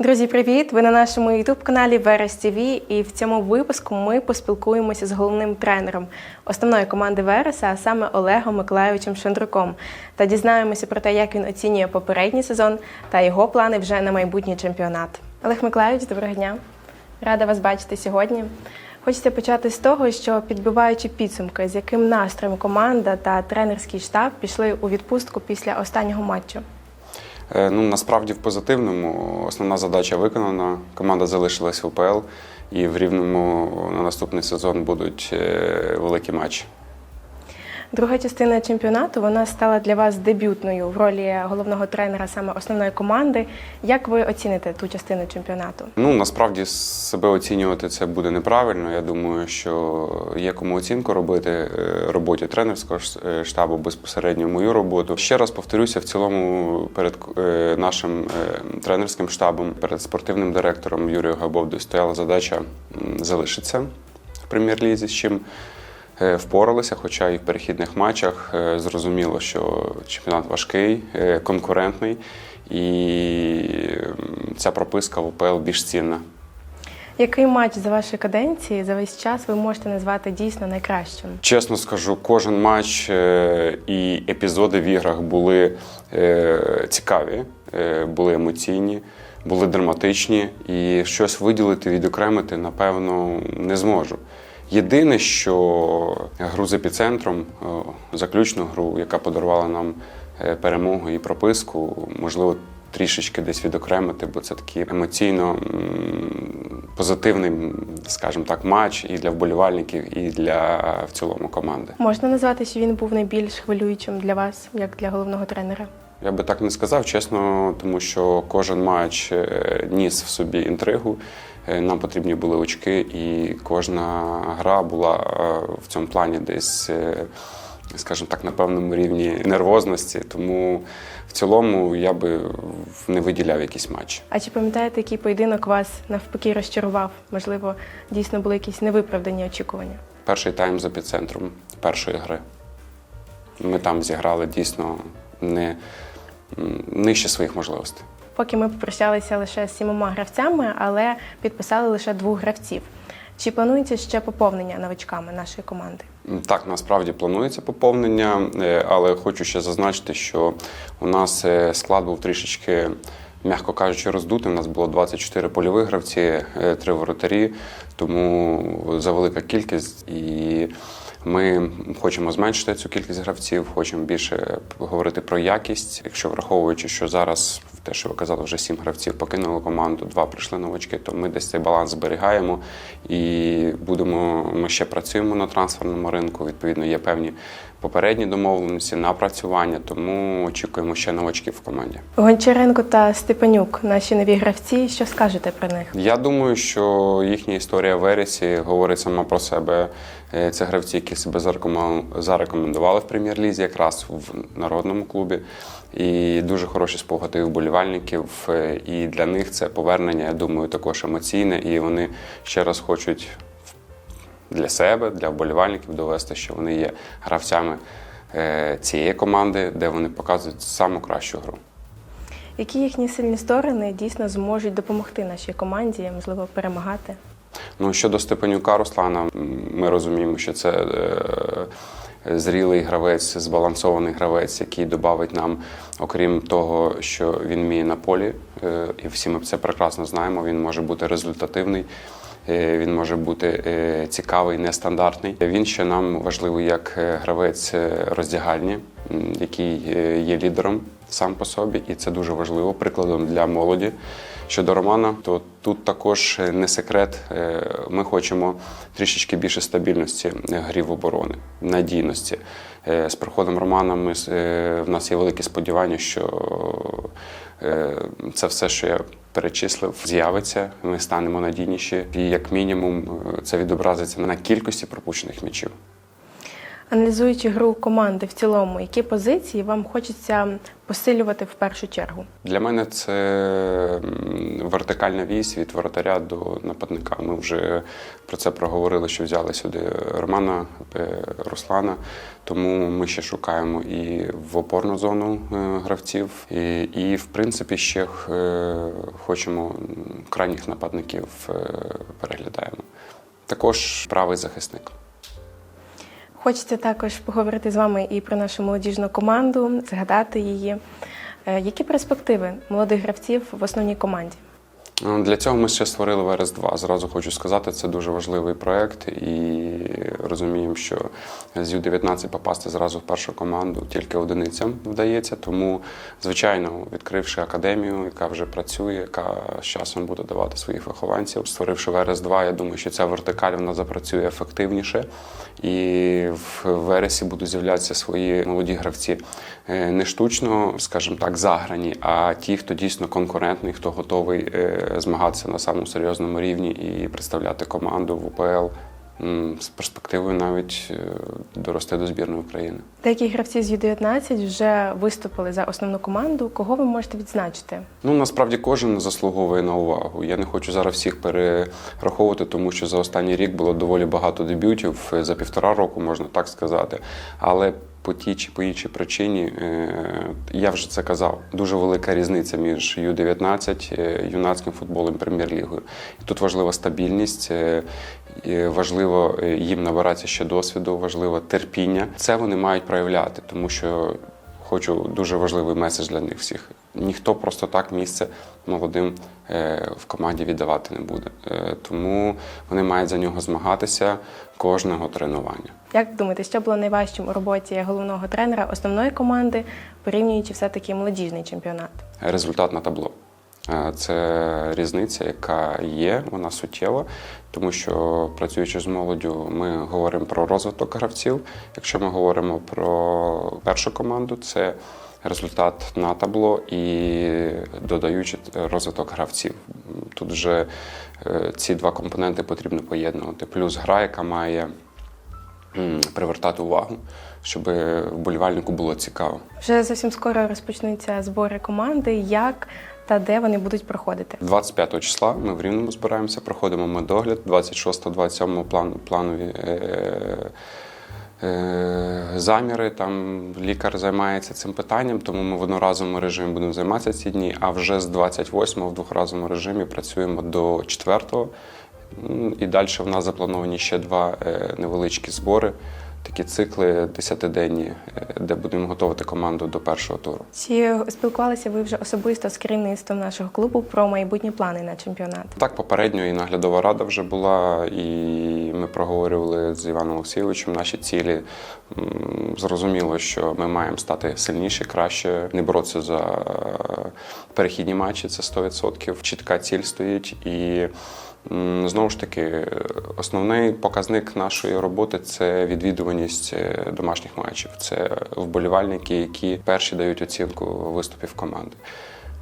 Друзі, привіт! Ви на нашому youtube каналі Верес ТВ і в цьому випуску ми поспілкуємося з головним тренером основної команди Вереса, а саме Олегом Миколайовичем Шандруком, та дізнаємося про те, як він оцінює попередній сезон та його плани вже на майбутній чемпіонат. Олег Миколайович, доброго дня! Рада вас бачити сьогодні. Хочеться почати з того, що підбиваючи підсумки, з яким настроєм команда та тренерський штаб пішли у відпустку після останнього матчу. Е, Ну, насправді в позитивному основна задача виконана. Команда залишилась в УПЛ, і в рівному на наступний сезон будуть е, великі матчі. Друга частина чемпіонату вона стала для вас дебютною в ролі головного тренера саме основної команди. Як ви оціните ту частину чемпіонату? Ну насправді себе оцінювати це буде неправильно. Я думаю, що є кому оцінку робити е, роботі тренерського е, штабу безпосередньо мою роботу. Ще раз повторюся, в цілому перед е, нашим тренерським штабом, перед спортивним директором Юрією Габовдою стояла задача залишитися в прем'єр-лізі, з чим впоралися, хоча і в перехідних матчах е, зрозуміло, що чемпіонат важкий, е, конкурентний, і ця прописка в УПЛ більш цінна. Який матч за вашої каденції за весь час ви можете назвати дійсно найкращим? Чесно скажу, кожен матч е, і епізоди в іграх були е, цікаві, е, були емоційні, були драматичні, і щось виділити, відокремити, напевно, не зможу. Єдине, що гру з епіцентром, е, заключну гру, яка подарувала нам е, перемогу і прописку, можливо, трішечки десь відокремити, бо це такий емоційно позитивний, скажімо так, матч і для вболівальників, і для в цілому команди. Можна назвати, що він був найбільш хвилюючим для вас, як для головного тренера? Я би так не сказав, чесно, тому що кожен матч е, ніс в собі інтригу. Е, Нам потрібні були очки, і кожна гра була е, в цьому плані десь, е, скажімо так, на певному рівні нервозності. Тому в цілому я би не виділяв якісь матчі. А чи пам'ятаєте, який поєдинок вас навпаки розчарував? Можливо, дійсно були якісь невиправдані очікування? Перший тайм з епіцентром першої гри. Ми там зіграли дійсно не нижче своїх можливостей. Поки ми попрощалися лише з сімома гравцями, але підписали лише двох гравців. Чи планується ще поповнення новачками нашої команди? Так, насправді планується поповнення, е, але хочу ще зазначити, що у нас е, склад був трішечки, м'яко кажучи, роздутий. У нас було 24 польових гравці, е, три воротарі, тому завелика кількість. І ми хочемо зменшити цю кількість гравців, хочемо більше говорити про якість. Якщо враховуючи, що зараз те, що ви казали, вже сім гравців покинули команду, два прийшли новачки, то ми десь цей баланс зберігаємо і будемо. Ми ще працюємо на трансферному ринку. Відповідно, є певні попередні домовленості, напрацювання, тому очікуємо ще новачків в команді. Гончаренко та Степанюк, наші нові гравці. Що скажете про них? Я думаю, що їхня історія в Ересі говорить сама про себе. Е, Це гравці, які себе зарекомен- зарекомендували в прем'єр-лізі, якраз в народному клубі. І дуже хороші спогади вболівальників. Е, І для них це повернення, я думаю, також емоційне. І вони ще раз хочуть для себе, для вболівальників довести, що вони є гравцями е, цієї команди, де вони показують саму кращу гру. Які їхні сильні сторони дійсно зможуть допомогти нашій команді, можливо, перемагати? Ну, щодо Степанюка Руслана, ми розуміємо, що це е, зрілий гравець, збалансований гравець, який додавить нам, окрім того, що він вміє на полі, е, і всі ми це прекрасно знаємо. Він може бути результативний. Е, Він може бути е, цікавий, нестандартний. Він ще нам важливий як е, гравець роздягальні, який є лідером сам по собі, і це дуже важливо прикладом для молоді. Щодо Романа, то тут також не секрет. Ми хочемо трішечки більше стабільності грів оборони, надійності. З приходом Романа ми, в нас є великі сподівання, що це все, що я перечислив, з'явиться. Ми станемо надійніші, і як мінімум е, це відобразиться на кількості пропущених м'ячів. Аналізуючи гру команди в цілому, які позиції вам хочеться посилювати в першу чергу? Для мене це вертикальна вісь від воротаря до нападника. Ми вже про це проговорили, що взяли сюди Романа е, Руслана. Тому ми ще шукаємо і в опорну зону е, гравців, і, і в принципі ще е, хочемо крайніх нападників переглядаємо. Також правий захисник. Хочеться також поговорити з вами і про нашу молодіжну команду, згадати її. Е, Які перспективи молодих гравців в основній команді? Ну, Для цього ми ще створили ВРС 2 Зразу хочу сказати, це дуже важливий проект, і розуміємо, що з Ю-19 попасти зразу в першу команду тільки одиницям вдається. Тому, звичайно, відкривши академію, яка вже працює, яка з часом буде давати своїх вихованців, створивши ВРС 2 я думаю, що ця вертикаль вона запрацює ефективніше, і в вересі будуть з'являтися свої молоді гравці. Е, не штучно, скажімо так, заграні, а ті, хто дійсно конкурентний, хто готовий е, змагатися на самому серйозному рівні і представляти команду в УПЛ з перспективою навіть е, дорости до збірної України. Деякі гравці з Ю-19 вже виступили за основну команду. Кого ви можете відзначити? Ну насправді кожен заслуговує на увагу. Я не хочу зараз всіх перераховувати, тому що за останній рік було доволі багато дебютів е, за півтора року, можна так сказати. Але по тій чи по іншій причині е, я вже це казав. Дуже велика різниця між Ю-19, е, юнацьким футболом, прем'єр-лігою. І тут важлива стабільність. Важливо е, їм набиратися ще досвіду, важливо терпіння. Це вони мають проявляти, тому що хочу дуже важливий меседж для них всіх. Ніхто просто так місце молодим е, в команді віддавати не буде. Е, Тому вони мають за нього змагатися кожного тренування. Як думаєте, що було найважчим у роботі головного тренера основної команди, порівнюючи все-таки молодіжний чемпіонат? Результат на табло. Е, Це різниця, яка є, вона суттєва, тому що працюючи з молоддю, ми говоримо про розвиток гравців. Якщо ми говоримо про першу команду, це результат на табло і додаючи розвиток гравців. Тут вже е, ці два компоненти потрібно поєднувати. Плюс гра, яка має привертати увагу, щоб вболівальнику було цікаво. Вже зовсім скоро розпочнуться збори команди. Як та де вони будуть проходити? 25 числа ми в Рівному збираємося, проходимо медогляд, 26-27 план, планові е, е, заміри. Там лікар займається цим питанням, тому ми в одноразовому режимі будемо займатися ці дні, а вже з 28 в двохразовому режимі працюємо до 4-го. І далі в нас заплановані ще два е, невеличкі збори, такі цикли десятиденні, е, де будемо готувати команду до першого туру. Чи спілкувалися ви вже особисто з керівництвом нашого клубу про майбутні плани на чемпіонат? Так, попередньо і наглядова рада вже була, і ми проговорювали з Іваном Олексійовичем наші цілі. Зрозуміло, що ми маємо стати сильніші, краще, не боротися за перехідні матчі, це 100%. Чітка ціль стоїть. І знову ж таки, основний показник нашої роботи це відвідуваність е, домашніх матчів. Це вболівальники, які перші дають оцінку виступів команди.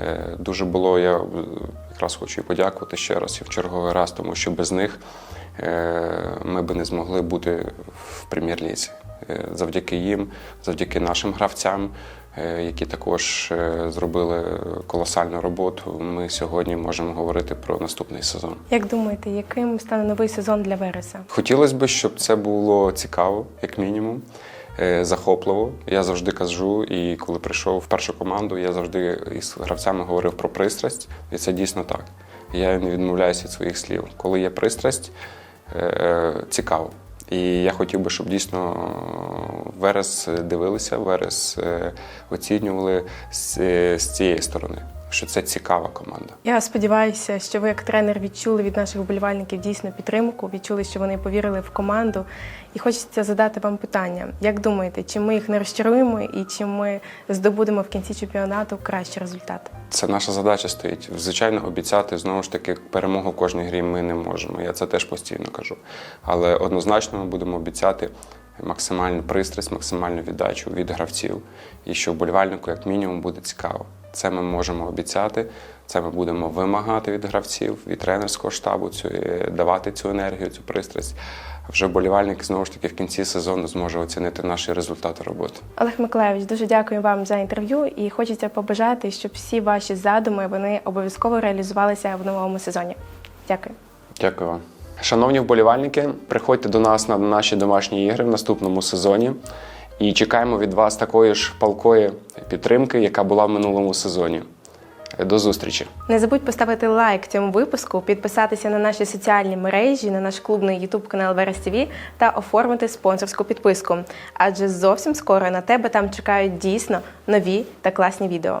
Е, Дуже було, я якраз хочу і подякувати ще раз і в черговий раз, тому що без них е, ми би не змогли бути в прем'єр-лізі. Завдяки їм, завдяки нашим гравцям, які також е, зробили колосальну роботу, ми сьогодні можемо говорити про наступний сезон. Як думаєте, яким стане новий сезон для Вереса? Хотілося б, щоб це було цікаво, як мінімум, е, захопливо. Я завжди кажу, і коли прийшов в першу команду, я завжди із гравцями говорив про пристрасть, і це дійсно так. Я не відмовляюся від своїх слів. Коли є пристрасть, е, цікаво. І я хотів би, щоб дійсно Верес дивилися, Верес е, оцінювали з цієї сторони, що це цікава команда. Я сподіваюся, що ви як тренер відчули від наших вболівальників дійсно підтримку, відчули, що вони повірили в команду. І хочеться задати вам питання: як думаєте, чи ми їх не розчаруємо і чи ми здобудемо в кінці чемпіонату кращий результат? Це наша задача стоїть. Звичайно, обіцяти знову ж таки перемогу в кожній грі ми не можемо. Я це теж постійно кажу. Але однозначно ми будемо обіцяти максимальну пристрасть, максимальну віддачу від гравців. І що вболівальнику, як мінімум, буде цікаво. Це ми можемо обіцяти, це ми будемо вимагати від гравців, від тренерського штабу, цю, е, давати цю енергію, цю пристрасть. Вже болівальник знову ж таки в кінці сезону зможе оцінити наші результати роботи. Олег Миколайович, дуже дякую вам за інтерв'ю і хочеться побажати, щоб всі ваші задуми вони обов'язково реалізувалися в новому сезоні. Дякую. Дякую вам. Шановні вболівальники, приходьте до нас на наші домашні ігри в наступному сезоні і чекаємо від вас такої ж палкої підтримки, яка була в минулому сезоні. До зустрічі! Не забудь поставити лайк цьому випуску, підписатися на наші соціальні мережі, на наш клубний YouTube канал Верес ТВ та оформити спонсорську підписку. Адже зовсім скоро на тебе там чекають дійсно нові та класні відео.